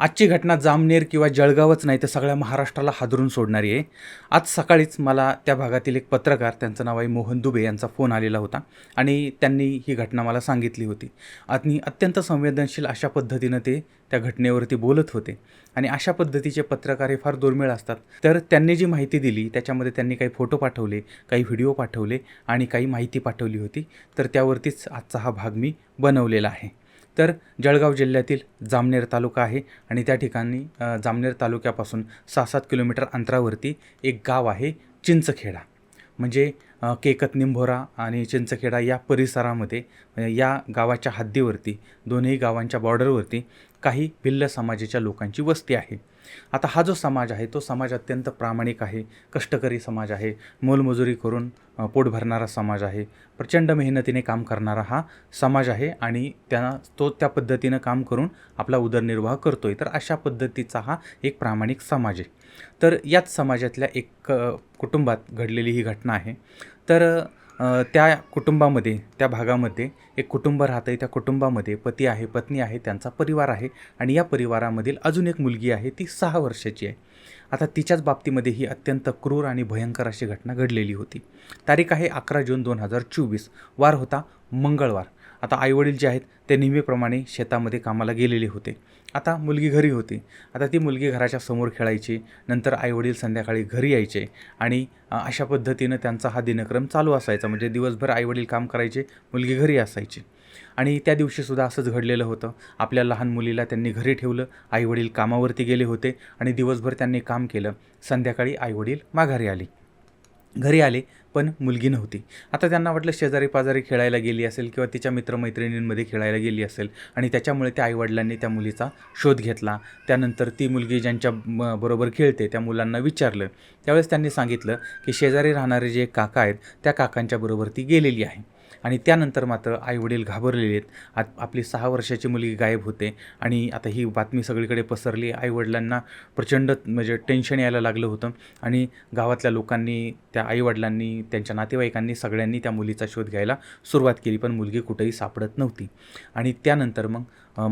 आजची घटना जामनेर किंवा जळगावच नाही तर सगळ्या महाराष्ट्राला हादरून सोडणारी आहे. आज सकाळीच मला त्या भागातील एक पत्रकार त्यांचं नाव आहे मोहन दुबे यांचा फोन आलेला होता आणि त्यांनी ही घटना मला सांगितली होती. आणि अत्यंत संवेदनशील अशा पद्धतीनं ते त्या घटनेवरती बोलत होते आणि अशा पद्धतीचे पत्रकार हे फार दुर्मिळ असतात. तर त्यांनी जी माहिती दिली त्याच्यामध्ये त्यांनी काही फोटो पाठवले काही व्हिडिओ पाठवले आणि काही माहिती पाठवली होती. तर त्यावरतीच आजचा हा भाग मी बनवलेला आहे. तर जळगाव जिल्ह्यातील जामनेर तालुका आहे आणि त्या ठिकाणी जामनेर तालुक्यापासून सहा सात किलोमीटर अंतरावरती एक गाव आहे चिंचखेडा. म्हणजे केकत निंभोरा आणि चिंचखेडा या परिसरामध्ये म्हणजे या गावाच्या हद्दीवरती दोन्ही गावांच्या बॉर्डरवरती काही भिल्ल समाजाच्या लोकांची वस्ती आहे. आता हा जो समाज आहे तो समाज अत्यंत प्रामाणिक आहे कष्टकरी समाज आहे मोलमजुरी करून पोट भरणारा समाज आहे. प्रचंड मेहनतीने काम करणारा हा समाज आहे आणि त्यांना तो त्या पद्धतीनं काम करून आपला उदरनिर्वाह करतोय. तर अशा पद्धतीचा हा एक प्रामाणिक समाज आहे. तर याच समाजातल्या एक कुटुंबात घडलेली ही घटना आहे. तर त्या कुटुंबामध्ये त्या भागामध्ये एक कुटुंब राहतं आहे त्या कुटुंबामध्ये पती आहे पत्नी आहे त्यांचा परिवार आहे आणि या परिवारामधील अजून एक मुलगी आहे ती सहा वर्षाची आहे. आता तिच्याच बाबतीमध्ये ही अत्यंत क्रूर आणि भयंकर अशी घटना घडलेली होती. तारीख आहे अकरा जून दोन हजार चोवीस. वार होता मंगळवार. आता आईवडील जे आहेत ते नेहमीप्रमाणे शेतामध्ये कामाला गेलेले होते. आता मुलगी घरी होती. आता ती मुलगी घराच्या समोर खेळायची नंतर आईवडील संध्याकाळी घरी यायचे आणि अशा पद्धतीनं त्यांचा हा दिनक्रम चालू असायचा. म्हणजे दिवसभर आईवडील काम करायचे मुलगी घरी असायची. आणि त्या दिवशीसुद्धा असंच घडलेलं होतं. आपल्या लहान मुलीला त्यांनी घरी ठेवलं आईवडील कामावरती गेले होते आणि दिवसभर त्यांनी काम केलं. संध्याकाळी आईवडील माघारी आली. घरी आले पण मुलगी नव्हती. आता त्यांना वाटलं शेजारी पाजारी खेळायला गेली असेल किंवा तिच्या मित्रमैत्रिणींमध्ये खेळायला गेली असेल आणि त्याच्यामुळे त्या आईवडिलांनी त्या मुलीचा शोध घेतला. त्यानंतर ती मुलगी ज्यांच्या बरोबर खेळते त्या मुलांना विचारलं. त्यावेळेस त्यांनी सांगितलं की शेजारी राहणारे जे काका आहेत त्या काकांच्या बरोबर ती गेलेली आहे. आणि त्यानंतर मात्र आईवडील घाबरलेले आहेत. आत आपली सहा वर्षाची मुलगी गायब होते आणि आता ही बातमी सगळीकडे पसरली. आईवडिलांना प्रचंड म्हणजे टेन्शन यायला लागलं होतं आणि गावातल्या लोकांनी त्या आईवडिलांनी त्यांच्या नातेवाईकांनी सगळ्यांनी त्या मुलीचा शोध घ्यायला सुरुवात केली पण मुलगी कुठेही सापडत नव्हती. आणि त्यानंतर मग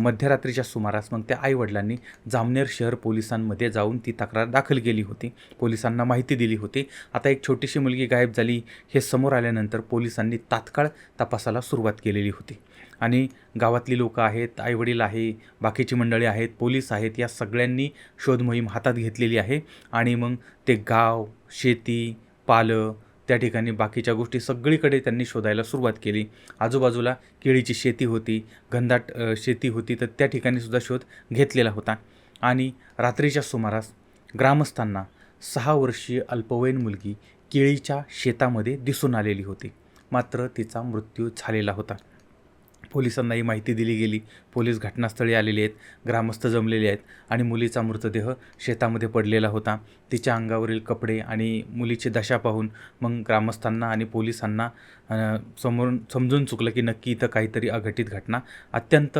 मध्यरात्रीच्या सुमारास मग त्या आईवडिलांनी जामनेर शहर पोलिसांमध्ये जाऊन ती तक्रार दाखल केली होती. पोलिसांना माहिती दिली होती. आता एक छोटीशी मुलगी गायब झाली हे समोर आल्यानंतर पोलिसांनी तात्काळ तपासाला सुरुवात केलेली होती. आणि गावातली लोकं आहेत आईवडील आहे बाकीची मंडळी आहेत पोलीस आहेत या सगळ्यांनी शोध मोहीम हातात घेतलेली आहे. आणि मग ते गाव शेती पालं त्या ठिकाणी बाकीच्या गोष्टी सगळीकडे त्यांनी शोधायला सुरुवात केली. आजूबाजूला केळीची शेती होती घनदाट शेती होती तर त्या ठिकाणी सुद्धा शोध घेतलेला होता. आणि रात्रीच्या सुमारास ग्रामस्थांना सहा वर्षीय अल्पवयीन मुलगी केळीच्या शेतामध्ये दिसून आलेली होती. मात्र तिचा मृत्यू झालेला होता. पोलिसांना ही माहिती दिली गेली. पोलीस घटनास्थळी आलेले आहेत ग्रामस्थ जमलेले आहेत आणि मुलीचा मृतदेह शेतामध्ये पडलेला होता. तिच्या अंगावरील कपडे आणि मुलीची दशा पाहून मग ग्रामस्थांना आणि पोलिसांना समोरून समजून चुकलं की नक्की इथं काहीतरी अघटित घटना. अत्यंत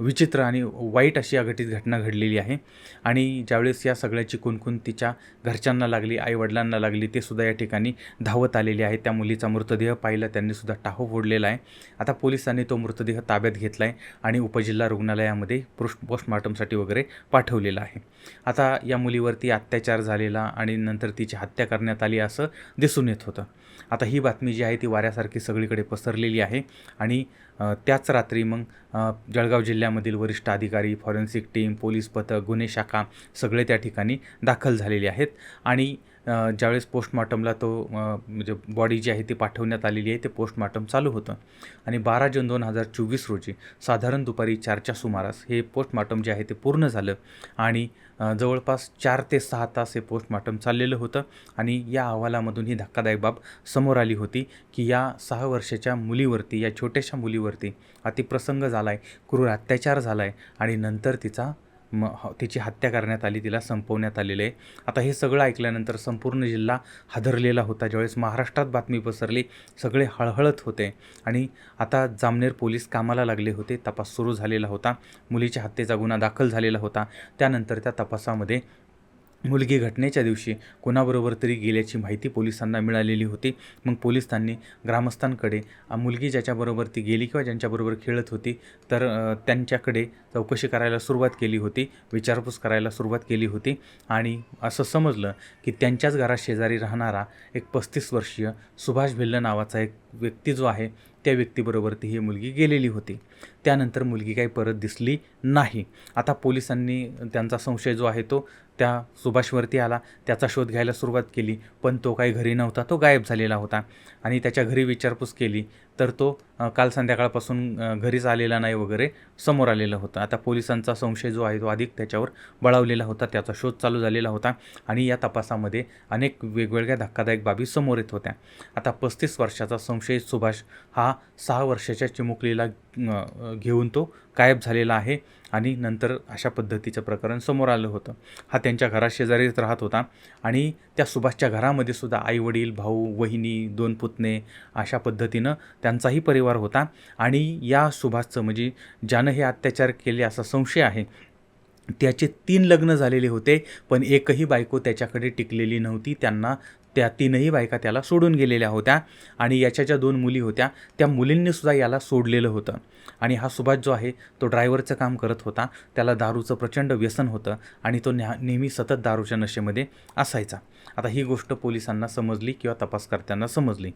विचित्र आणि वाईट अशी अघटित घटना घडलेली आहे. आणि ज्यावेळेस या सगळ्याची कुणकुण तिच्या घरच्यांना लागली आईवडिलांना लागली ते सुद्धा या ठिकाणी धावत आलेले आहे त्या मुलीचा मृतदेह पाहिला त्यांनी सुद्धा टाहो फोडलेला आहे. आता पोलिसांनी तो मृतदेह ताब्यात घेतला आहे आणि उपजिल्हा रुग्णालयामध्ये पोस्ट पोस्टमॉर्टमसाठी वगैरे पाठवलेला आहे. आता या मुलीवरती अत्याचार झालेला आणि नंतर तिची हत्या करण्यात आली असं दिसून येत होतं. आता ही बातमी जी आहे ती वाऱ्यासारखी सगळीकडे पसरलेली आहे. आणि त्याच रात्री मग जळगाव जिल्ह्यामधील वरिष्ठ अधिकारी फॉरेन्सिक टीम पोलीस पथक गुन्हे शाखा सगळे त्या ठिकाणी दाखल झालेले आहेत. आणि ज्यावेळेस पोस्टमॉर्टमला तो म्हणजे बॉडी जी आहे ती पाठवण्यात आलेली आहे ते पोस्टमॉर्टम चालू होतं. आणि बारा जून दोन हजार चोवीस रोजी साधारण दुपारी चारच्या सुमारास हे पोस्टमॉर्टम जे आहे ते पूर्ण झालं. आणि जवळपास चार ते सहा तास हे पोस्टमॉर्टम चाललेलं होतं. आणि या अहवालामधून ही धक्कादायक बाब समोर आली होती की या सहा वर्षाच्या मुलीवरती या छोट्याशा मुलीवरती अतिप्रसंग झाला आहे क्रूर अत्याचार झाला आहे आणि नंतर तिचा म ह तिची हत्या करण्यात आली तिला संपवण्यात आलेलं. आहे आता हे सगळं ऐकल्यानंतर संपूर्ण जिल्हा हादरलेला होता. ज्यावेळेस महाराष्ट्रात बातमी पसरली सगळे हळहळत होते. आणि आता जामनेर पोलीस कामाला लागले होते. तपास सुरू झालेला होता. मुलीच्या हत्येचा गुन्हा दाखल झालेला होता. त्यानंतर त्या तपासामध्ये मुलगी घटनेच्या दिवशी कोणाबरोबर तरी गेल्याची माहिती पोलिसांना मिळालेली होती. मग पोलिसांनी ग्रामस्थांकडे मुलगी ज्याच्याबरोबर ती गेली किंवा ज्यांच्याबरोबर खेळत होती तर त्यांच्याकडे चौकशी करायला सुरुवात केली होती विचारपूस करायला सुरुवात केली होती. आणि असं समजलं की त्यांच्याच घराशेजारी राहणारा एक पस्तीस वर्षीय सुभाष भिल्ल नावाचा एक व्यक्ती जो आहे त्या व्यक्तीबरोबर ती ही मुलगी गेलेली होती. त्यानंतर मुलगी काही परत दिसली नाही. आता पोलिसांनी त्यांचा संशय जो आहे तो त्या सुभाषवरती आला. त्याचा शोध घ्यायला सुरुवात केली पण तो काही घरी नव्हता तो गायब झालेला होता. आणि त्याच्या घरी विचारपूस केली तर तो काल संध्याकाळपासून घरीच आलेला नाही वगैरे समोर आलेला होता. आता पोलिसांचा संशय जो आहे तो अधिक त्याच्यावर बळावलेला होता त्याचा शोध चालू झालेला होता आणि या तपासामध्ये अनेक वेगवेगळ्या धक्कादायक बाबी समोर येत होत्या. आता पस्तीस वर्षाचा संशयित सुभाष हा सहा वर्षाच्या चिमुकलीला घेऊन तो गायब झालेला आहे आणि नंतर अशा पद्धतीचं प्रकरण समोर आलं होतं. हा त्यांच्या घराशेजारीच राहत होता आणि त्या सुभाषच्या घरामध्ये सुद्धा आईवडील भाऊ वहिनी दोन पुतणे अशा पद्धतीनं त्यांचाही परिवार होता आणि या सुभाषचं म्हणजे ज्यानं हे अत्याचार केले असा संशय आहे त्याचे तीन लग्न झालेले होते पण एकही बायको त्याच्याकडे टिकलेली नव्हती त्यांना त्या तीनही बायका त्याला सोडून गेलेल्या होत्या आणि याच्या ज्या दोन मुली होत्या त्या मुलींनीसुद्धा याला सोडलेलं होतं. आणि हा सुभाष जो आहे तो ड्रायव्हरचं काम करत होता. त्याला दारूचं प्रचंड व्यसन होतं आणि तो न्या नेहमी सतत दारूच्या नशेमध्ये असायचा. आता ही गोष्ट पोलिसांना समजली किंवा तपासकर्त्यांना समजली.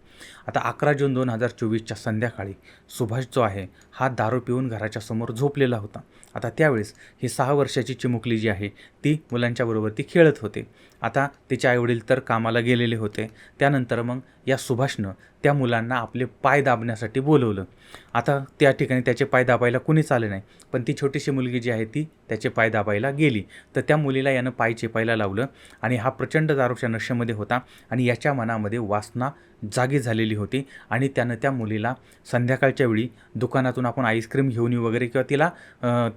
आता अकरा जून दोन हजार चोवीसच्या संध्याकाळी सुभाष जो आहे हा दारू पिऊन घराच्या समोर झोपलेला होता. आता त्यावेळेस ही सहा वर्षाची चिमुकली जी आहे ती मुलांच्याबरोबर ती खेळत होते. आता तिचे आईवडील तर कामाला गेले गेलेले होते. त्यानंतर मग या सुभाषनं त्या मुलांना आपले पाय दाबण्यासाठी बोलवलं. आता त्या ठिकाणी त्याचे पाय दाबायला कुणीच आलं नाही. पण ती छोटीशी मुलगी जी आहे ती त्याचे पाय दाबायला गेली. तर त्या मुलीला यानं पाय चेपायला लावलं आणि हा प्रचंड दारूच्या नशेमध्ये होता आणि याच्या मनामध्ये वासना जागी झालेली होती आणि त्यानं त्या मुलीला संध्याकाळच्या वेळी दुकानातून आपण आईस्क्रीम घेऊन येऊ वगैरे किंवा तिला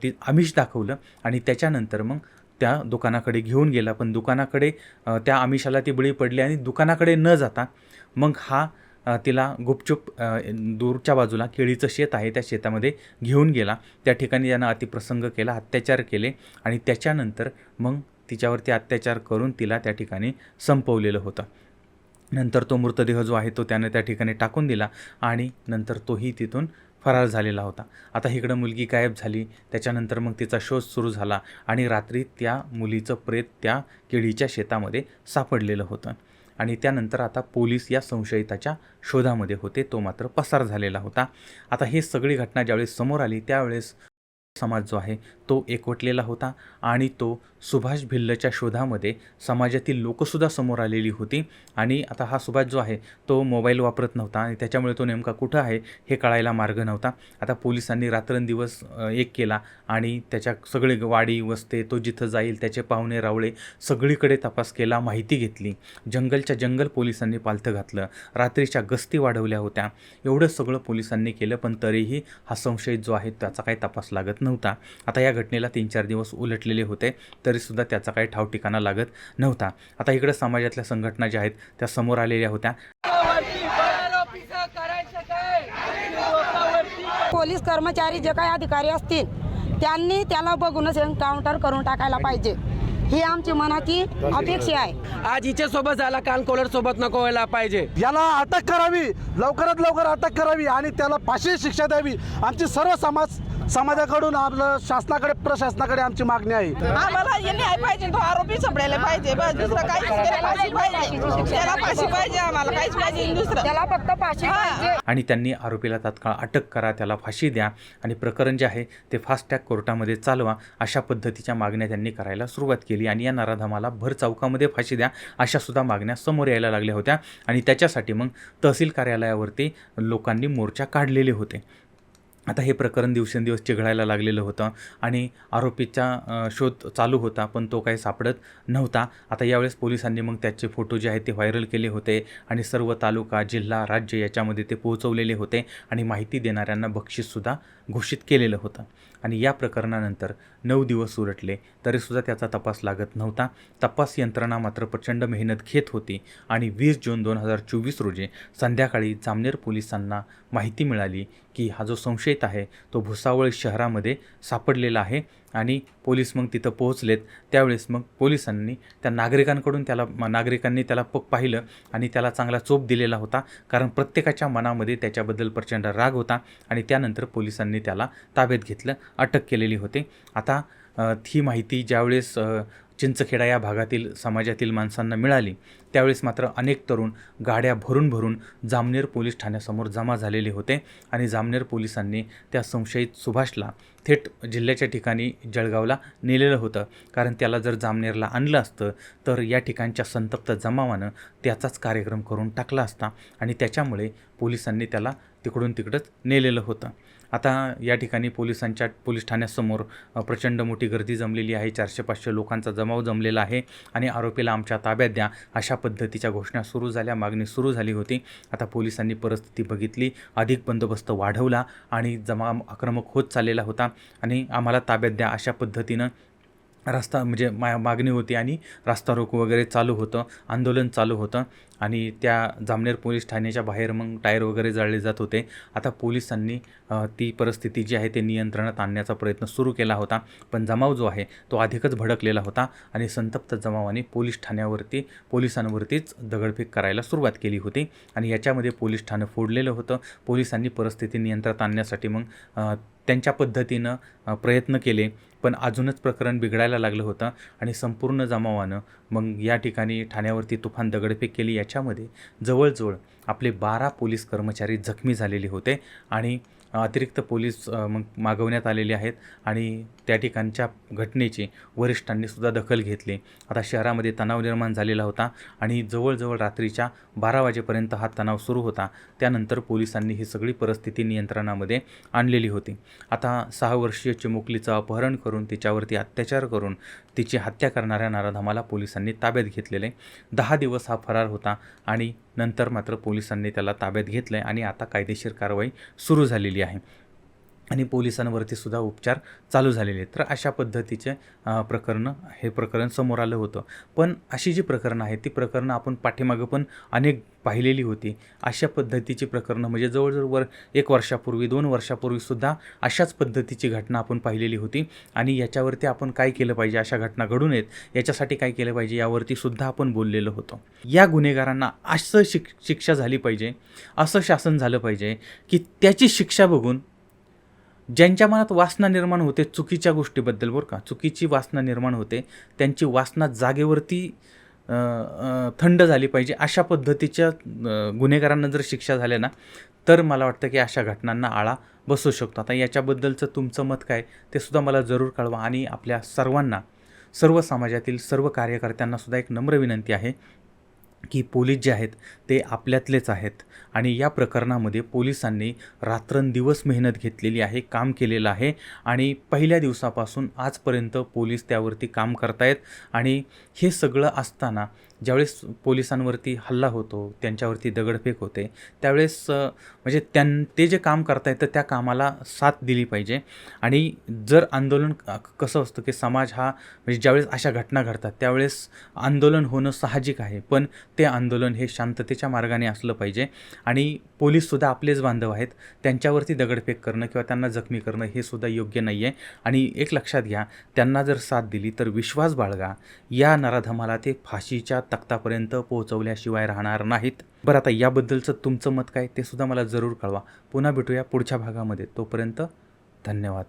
ती आमिष दाखवलं आणि त्याच्यानंतर मग त्या दुकानाकडे घेऊन गेला. पण दुकानाकडे त्या आमिषाला ती बळी पडली आणि दुकानाकडे न जाता मग हा तिला गुपचूप दूरच्या बाजूला केळीचं शेत आहे त्या शेतामध्ये घेऊन गेला. त्या ठिकाणी त्यानं अतिप्रसंग केला अत्याचार केले आणि त्याच्यानंतर मग तिच्यावरती अत्याचार करून तिला त्या ठिकाणी संपवलेलं होतं. नंतर तो मृतदेह जो आहे तो त्यानं त्या ठिकाणी टाकून दिला आणि नंतर तोही तिथून फरार झालेला होता. आता इकडं मुलगी गायब झाली. त्याच्यानंतर मग तिचा शोध सुरू झाला आणि रात्री त्या मुलीचं प्रेत त्या केळीच्या शेतामध्ये सापडलेलं होतं. आणि त्यानंतर आता पोलीस या संशयिताच्या शोधामध्ये होते. तो मात्र पसार झालेला होता. आता ही सगळी घटना ज्यावेळेस समोर आली त्यावेळेस समाज जो आहे तो एकवटलेला होता आणि तो सुभाष भिल्लच्या शोधामध्ये समाजातील लोकसुद्धा समोर आलेली होती. आणि आता हा सुभाष जो आहे तो मोबाईल वापरत नव्हता आणि त्याच्यामुळे तो नेमका कुठं आहे हे कळायला मार्ग नव्हता. आता पोलिसांनी रात्रंदिवस एक केला आणि त्याच्या सगळे वाडी वस्ते तो जिथं जाईल त्याचे पाहुणे रावळे सगळीकडे तपास केला माहिती घेतली. जंगलच्या जंगल पोलिसांनी पालथं घातलं. रात्रीच्या गस्ती वाढवल्या होत्या. एवढं सगळं पोलिसांनी केलं पण तरीही हा संशयित जो आहे त्याचा काही तपास लागत नव्हता. आता या घटनेला तीन चार दिवस उलटलेले होते तरीसुद्धा त्याचा काही ठाव ठिकाणा लागत नव्हता. आता इकडं समाजातल्या संघटना ज्या आहेत त्या समोर आलेल्या होत्या. पोलीस कर्मचारी जे काही अधिकारी असतील त्यांनी त्याला बघूनच एन्काउंटर करून टाकायला पाहिजे. ही आमची मनाची अपेक्षा आहे. आज हिच्या सोबत झाला काल कोलर सोबत नको व्हायला पाहिजे. याला अटक करावी लवकरात लवकर अटक करावी आणि त्याला फाशी शिक्षा द्यावी. आमची सर्व समाज समाजाकडून आपलं शासनाकडे प्रशासनाकडे आमची मागणी आहे. आम्हाला हे न्याय पाहिजे तो आरोपी सापडायला पाहिजे. बस दुसरं काहीच त्याला फाशी पाहिजे. त्याला फाशी पाहिजे आम्हाला काहीच पाहिजे नाही दुसरं. त्याला फक्त फाशी पाहिजे. आणि त्यांनी आरोपीला तात्काळ अटक करा त्याला फाशी द्या आणि प्रकरण जे आहे ते फास्ट ट्रॅक कोर्टामध्ये चालवा अशा पद्धतीच्या मागण्या त्यांनी करायला सुरुवात केली. आणि या नराधमाला भर चौकामध्ये फाशी द्या अशा सुद्धा मागण्या समोर यायला लागल्या होत्या. आणि त्याच्यासाठी मग तहसील कार्यालयावरती लोकांनी मोर्चा काढलेले होते. आता हे प्रकरण दिवसेंदिवस चिघळायला लागलेलं होतं आणि आरोपीचा शोध चालू होता पण तो काही सापडत नव्हता. आता यावेळेस पोलिसांनी मग त्याचे फोटो जे आहेत ते व्हायरल केले होते आणि सर्व तालुका जिल्हा राज्य याच्यामध्ये ते पोहोचवलेले होते आणि माहिती देणाऱ्यांना बक्षीससुद्धा घोषित केलेलं होतं. आणि या प्रकरणानंतर नऊ दिवस उलटले तरीसुद्धा त्याचा तपास लागत नव्हता. तपास यंत्रणा मात्र प्रचंड मेहनत घेत होती आणि वीस जून दोन हजार चोवीस रोजी संध्याकाळी जामनेर पोलिसांना माहिती मिळाली की हा जो संशयित आहे तो भुसावळ शहरामध्ये सापडलेला आहे. आणि पोलीस मग तिथं पोहोचलेत. त्यावेळेस मग पोलिसांनी त्या नागरिकांकडून त्याला नागरिकांनी त्याला प पाहिलं आणि त्याला चांगला चोप दिलेला होता. कारण प्रत्येकाच्या मनामध्ये त्याच्याबद्दल प्रचंड राग होता आणि त्यानंतर पोलिसांनी त्याला ताब्यात घेतलं अटक केलेली होते. आता ही माहिती ज्यावेळेस चिंचखेडा या भागातील समाजातील माणसांना मिळाली. त्यावेळेस मात्र अनेक तरुण गाड्या भरून भरून जामनेर पोलीस ठाण्यासमोर जमा झालेले होते आणि जामनेर पोलिसांनी त्या संशयित सुभाषला थेट जिल्ह्याच्या ठिकाणी जळगावला नेलेलं होतं. कारण त्याला जर जामनेरला आणलं असतं तर या ठिकाणच्या संतप्त जमावानं त्याचाच कार्यक्रम करून टाकला असता आणि त्याच्यामुळे पोलिसांनी त्याला तिकडून तिकडंच नेलेलं होतं. आता या ठिकाणी पोलिसांच्या पोलीस ठाण्यासमोर प्रचंड मोठी गर्दी जमलेली आहे. चारशे पाचशे लोकांचा जमाव जमलेला आहे आणि आरोपीला आमच्या ताब्यात द्या अशा पद्धतीच्या घोषणा सुरू झाल्या. मागणी सुरू झाली होती. आता पोलिसांनी परिस्थिती बघितली. अधिक बंदोबस्त वाढवला आणि जमा आक्रमक होत चाललेला होता आणि आम्हाला ताब्यात द्या अशा पद्धतीनं रस्ता म्हणजे मा मागणी होती आणि रास्ता रोको वगैरे चालू होतं आंदोलन चालू होतं आणि त्या जामनेर पोलीस ठाण्याच्या बाहेर मग टायर वगैरे जाळले जात होते. आता पोलिसांनी ती परिस्थिती जी आहे ते नियंत्रणात आणण्याचा प्रयत्न सुरू केला होता. पण जमाव जो आहे तो अधिकच भडकलेला होता आणि संतप्त जमावाने पोलीस ठाण्यावरती पोलिसांवरतीच दगडफेक करायला सुरुवात केली होती आणि याच्यामध्ये पोलीस ठाणं फोडलेलं होतं. पोलिसांनी परिस्थिती नियंत्रणात आणण्यासाठी मग त्यांच्या पद्धतीनं प्रयत्न केले. पण अजूनच प्रकरण बिघडायला लागलं होतं आणि संपूर्ण जमावानं मग या ठिकाणी ठाण्यावरती तुफान दगडफेक केली. याच्यामध्ये जवळजवळ आपले बारा पोलीस कर्मचारी जखमी झालेले होते आणि अतिरिक्त पोलीस मग मागवण्यात आलेले आहेत आणि त्या ठिकाणच्या घटनेची वरिष्ठांनी सुद्धा दखल घेतली. आता शहरामध्ये तणाव निर्माण झालेला होता आणि जवळजवळ रात्रीच्या बारा वाजेपर्यंत हा तणाव सुरू होता. त्यानंतर पोलिसांनी ही सगळी परिस्थिती नियंत्रणामध्ये आणलेली होती. आता सहा वर्षीय चिमुकलीचं अपहरण करून तिच्यावरती अत्याचार करून तिची हत्या करणाऱ्या नाराधामाला पोलिसांनी ताब्यात घेतलेले. दहा दिवस हा फरार होता आणि नंतर मात्र पोलिसांनी त्याला ताब्यात घेतलं आहे आणि आता कायदेशीर कारवाई सुरू झालेली आहे. आणि पोलिसांवरती सुद्धा उपचार चालू झालेले आहेत. तर अशा पद्धतीचे प्रकरणं हे प्रकरण समोर आलं होतं. पण अशी जी प्रकरणं आहेत ती प्रकरणं आपण पाठीमागं पण अनेक पाहिलेली होती. अशा पद्धतीची प्रकरणं म्हणजे जवळजवळ वर एक वर्षापूर्वी दोन वर्षापूर्वीसुद्धा अशाच पद्धतीची घटना आपण पाहिलेली होती. आणि याच्यावरती आपण काय केलं पाहिजे अशा घटना घडून येत याच्यासाठी काय केलं पाहिजे यावरती सुद्धा आपण बोललेलो होतो. या गुन्हेगारांना असं शिक शिक्षा झाली पाहिजे असं शासन झालं पाहिजे की त्याची शिक्षा बघून ज्यांच्या मनात वासना निर्माण होते चुकीच्या गोष्टीबद्दल बरं का? चुकीची वासना निर्माण होते त्यांची वासना जागेवरती थंड झाली पाहिजे. अशा पद्धतीच्या गुन्हेगारांना जर शिक्षा झाल्या ना तर मला वाटतं की अशा घटनांना आळा बसू शकतो. आता याच्याबद्दलचं तुमचं मत काय? ते सुद्धा मला जरूर कळवा. आणि आपल्या सर्वांना सर्व समाजातील सर्व कार्यकर्त्यांना सुद्धा एक नम्र विनंती आहे की पोलीस जे आहेत ते आपल्यातलेच आहेत. आणि या प्रकरणामध्ये पोलिसांनी रात्रंदिवस मेहनत घेतलेली आहे काम केलेलं आहे. आणि पहिल्या दिवसापासून आजपर्यंत पोलीस त्यावरती काम करतायत. आणि हे सगळं असताना ज्यावेळेस पोलिसांवरती हल्ला होतो त्यांच्यावरती दगडफेक होते त्यावेळेस म्हणजे त्यां ते जे काम करतायत तर त्या कामाला साथ दिली पाहिजे. आणि जर आंदोलन कसं असतं की समाज हा म्हणजे ज्यावेळेस अशा घटना घडतात त्यावेळेस आंदोलन होणं साहजिक आहे पण ते आंदोलन हे शांततेच्या मार्गाने असलं पाहिजे. आणि पोलीससुद्धा आपलेच बांधव आहेत त्यांच्यावरती दगडफेक करणं किंवा त्यांना जखमी करणं हे सुद्धा योग्य नाही आहे. आणि एक लक्षात घ्या त्यांना जर साथ दिली तर विश्वास बाळगा. या नराधमाला ते फाशीच्या तख्तापर्यंत पोहोचवल्याशिवाय राहणार नाहीत. बरं आता याबद्दलचं तुमचं मत काय? ते सुद्धा मला जरूर कळवा. पुन्हा भेटूया पुढच्या भागामध्ये. तोपर्यंत धन्यवाद.